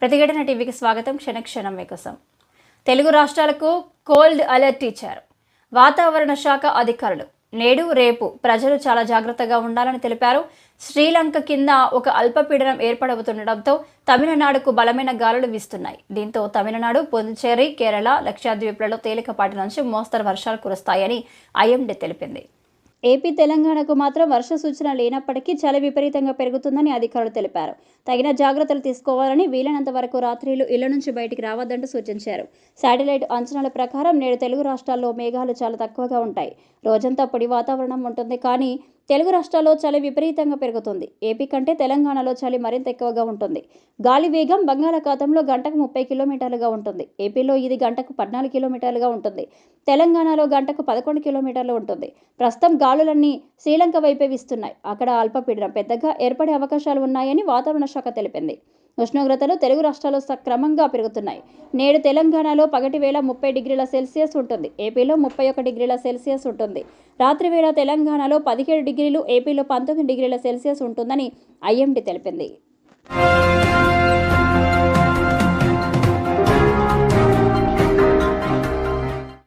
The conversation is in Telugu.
ప్రతిఘటన టీవీకి స్వాగతం. క్షణక్షణం మీకోసం. తెలుగు రాష్ట్రాలకు కోల్డ్ అలర్ట్ ఇచ్చారు. వాతావరణ శాఖ అధికారులు. నేడు రేపు ప్రజలు చాలా జాగ్రత్తగా ఉండాలని తెలిపారు. శ్రీలంక కింద ఒక అల్పపీడనం ఏర్పడబోతుండటంతో తమిళనాడుకు బలమైన గాలులు వీస్తున్నాయి. దీంతో తమిళనాడు పుదుచ్చేరి కేరళ లక్షాద్వీప్లలో తేలికపాటి నుంచి మోస్తరు వర్షాలు కురుస్తాయని ఐఎండీ తెలిపింది. ఏపీ తెలంగాణకు మాత్రం వర్ష సూచన లేనప్పటికీ చలి విపరీతంగా పెరుగుతుందని అధికారులు తెలిపారు. తగిన జాగ్రత్తలు తీసుకోవాలని వీలైనంత వరకు రాత్రిలు ఇళ్ళ నుంచి బయటికి రావద్దంటూ సూచించారు. శాటిలైట్ అంచనాల ప్రకారం నేడు తెలుగు రాష్ట్రాల్లో మేఘాలు చాలా తక్కువగా ఉంటాయి. రోజంతా పొడి వాతావరణం ఉంటుంది కానీ తెలుగు రాష్ట్రాల్లో చలి విపరీతంగా పెరుగుతుంది. ఏపీ కంటే తెలంగాణలో చలి మరింత ఎక్కువగా ఉంటుంది. గాలి వేగం బంగాళాఖాతంలో గంటకు ముప్పై కిలోమీటర్లుగా ఉంటుంది. ఏపీలో ఇది గంటకు పద్నాలుగు కిలోమీటర్లుగా ఉంటుంది. తెలంగాణలో గంటకు పదకొండు కిలోమీటర్లు ఉంటుంది. ప్రస్తుతం గాలులన్నీ శ్రీలంక వైపే విస్తున్నాయి. అక్కడ అల్పపీడనం పెద్దగా ఏర్పడే అవకాశాలు ఉన్నాయని వాతావరణ శాఖ తెలిపింది. ఉష్ణోగ్రతలు తెలుగు రాష్ట్రాల్లో సక్రమంగా పెరుగుతున్నాయి. నేడు తెలంగాణలో పగటి వేళ ముప్పై డిగ్రీల సెల్సియస్ ఉంటుంది. ఏపీలో ముప్పై ఒక డిగ్రీల సెల్సియస్ ఉంటుంది. రాత్రి వేళ తెలంగాణలో పదిహేడు డిగ్రీలు ఏపీలో పంతొమ్మిది డిగ్రీల సెల్సియస్ ఉంటుందని ఐఎండీ తెలిపింది.